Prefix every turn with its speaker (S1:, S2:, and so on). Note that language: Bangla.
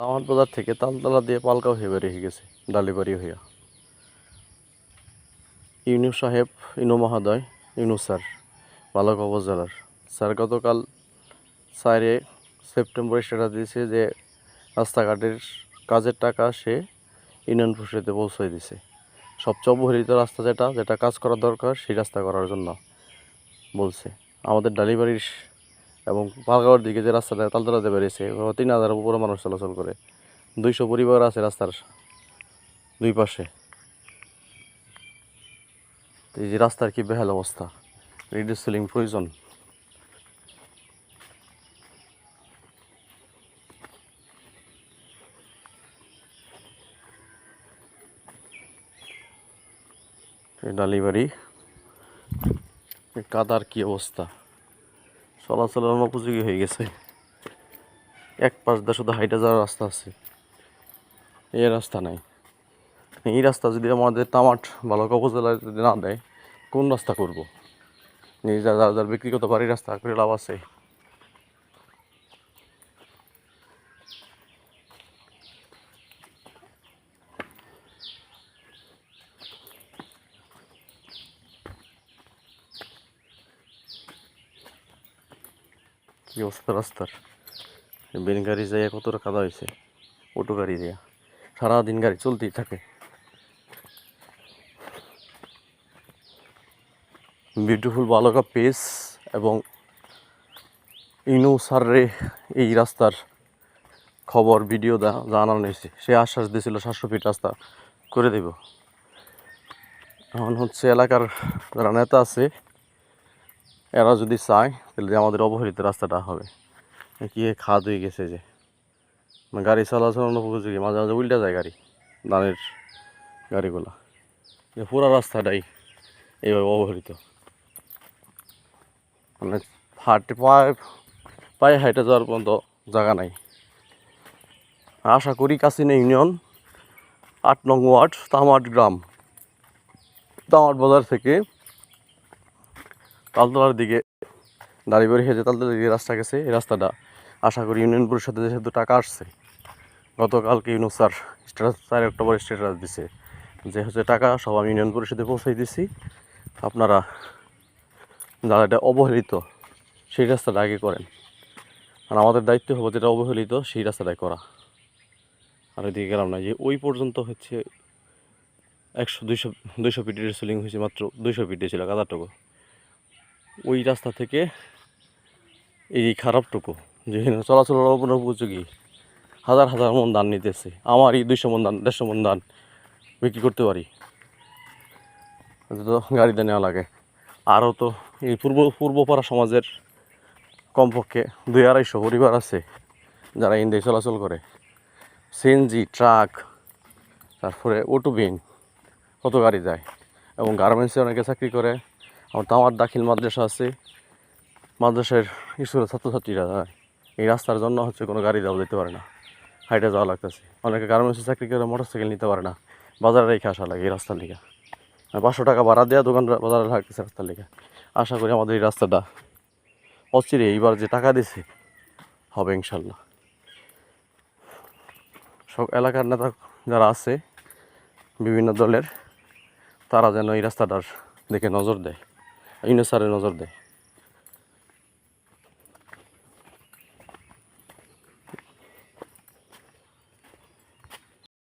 S1: আমার বাজার থেকে তালতলা দিয়ে পালকাও হয়ে বেরিয়ে গেছে, ডালিবাড়ি হইয়া। ইউনু সাহেব ইনু মহোদয় ইনু স্যার, বালক উপজেলার। স্যার গতকাল চারে সেপ্টেম্বর সেটা দিয়েছে যে রাস্তাঘাটের কাজের টাকা সে ইউনিয়ন পরিষদে পৌঁছে দিছে। সবচেয়ে অবহেলিত রাস্তা যেটা যেটা কাজ করা দরকার, সেই রাস্তা করার জন্য বলছে। আমাদের ডালিবাড়ির এবং পালগাঁওয়ার দিকে যে রাস্তাটা তালতলাতে বেরিয়েছে, ওখানে তিন হাজারের উপরে মানুষ চলাচল করে। দুইশো পরিবার আছে রাস্তার দুই পাশে। এই যে রাস্তার কি বেহাল অবস্থা রিডিউসিলিং প্রয়োজন। এই ডালিবাড়ি কাদার কি অবস্থা? চলাচলের অনুপযোগী হয়ে গেছে। এক পাশ দিয়ে শুধু হাইটে যাওয়ার রাস্তা আছে। এই রাস্তা নাই। এই রাস্তা যদি আমাদের তামাট বালকা উপজেলায় যদি না দেয়, কোন রাস্তা করব? নিজে যার যার করতে পারি রাস্তা করে লাভ আছে। কি অবস্থা রাস্তার? বেন গাড়ি যাইয়া কতটা কাদা হয়েছে অটো গাড়ি দিয়া। সারাদিন গাড়ি চলতেই থাকে। বিউটিফুল বালকা পেস এবং ইনু সাররে এই রাস্তার খবর ভিডিও জানানো হয়েছে সে আশ্বাস দিয়েছিল, সাতশো ফিট রাস্তা করে দেব। এখন হচ্ছে এলাকার যারা নেতা আছে এরা যদি চায়, তাহলে যে আমাদের অবহেলিত রাস্তাটা হবে। কি খাদ হয়ে গেছে যে। মানে গাড়ি চলাচল অনুপযোগী মাঝে মাঝে উল্টা যায় গাড়ি ধানের গাড়িগুলা। যে পুরো রাস্তাটাই এইভাবে অবহেলিত। মানে হাঁটে পায়ে পায়ে হাইটে যাওয়ার পর্যন্ত জায়গা নাই। আশা করি কাসিনা ইউনিয়ন, আট নং ওয়ার্ড, তামাট গ্রাম। তামাট বাজার থেকে তালতলার দিকে দাঁড়িয়ে হেঁটে তালতলার দিকে রাস্তা গেছে, এই রাস্তাটা আশা করি ইউনিয়ন পরিষদে যেহেতু টাকা আসছে, গতকালকে ইউনু স্যার স্ট্যাটাস, চার অক্টোবর স্ট্যাটাস দিছে যে হচ্ছে টাকা সব আমি ইউনিয়ন পরিষদে পৌঁছাই দিছি। আপনারা যারা এটা অবহেলিত, সেই রাস্তাটা আগে করেন। আর আমাদের দায়িত্ব হবে যেটা অবহেলিত, সেই রাস্তাটাই করা। আর ওইদিকে গেলাম না যে ওই পর্যন্ত হচ্ছে একশো, দুইশো দুইশো ফিটের সিলিং হয়েছে মাত্র দুইশো ফিটে ছিল কাদারটুকু ওই রাস্তা থেকে এই খারাপটুকু যেখানে চলাচলের উপযোগী। হাজার হাজার মন ধান নিতেছে। আমার এই দুইশো মন ধান, দেড়শো মন ধান বিক্রি করতে পারি। তো গাড়িতে নেওয়া লাগে। আরও তো এই পূর্ব, পূর্বপাড়া সমাজের কমপক্ষে দুই আড়াইশো পরিবার আছে যারা ইন্ডিয়ায় চলাচল করে। সিএনজি ট্রাক তারপরে অটো বিন কত গাড়ি যায়। এবং গার্মেন্টসে অনেকে চাকরি করে। আমার তামার দাখিল মাদ্রাসা আছে। মাদ্রাসার স্কুলের ছাত্রছাত্রীরা যায় এই রাস্তার জন্য হচ্ছে কোনো গাড়ি যাওয়া যেতে পারে না। হাইটে যাওয়া লাগতেছে। অনেকে গার্মেন্টসে চাকরি করে মোটর সাইকেল নিতে পারে না। বাজারে রেখে আসা লাগে এই রাস্তার লিগে। পাঁচশো টাকা ভাড়া দেওয়া দোকান বাজারে লাগতেছে রাস্তার লিগে। আশা করি আমাদের এই রাস্তাটা অচিরে এইবার যে টাকা দিছে, হবে ইনশাল্লাহ। সব এলাকার নেতা যারা আছে, বিভিন্ন দলের, তারা যেন এই রাস্তাটার দিকে নজর দেয়। ইউনেসারে নজর দেয়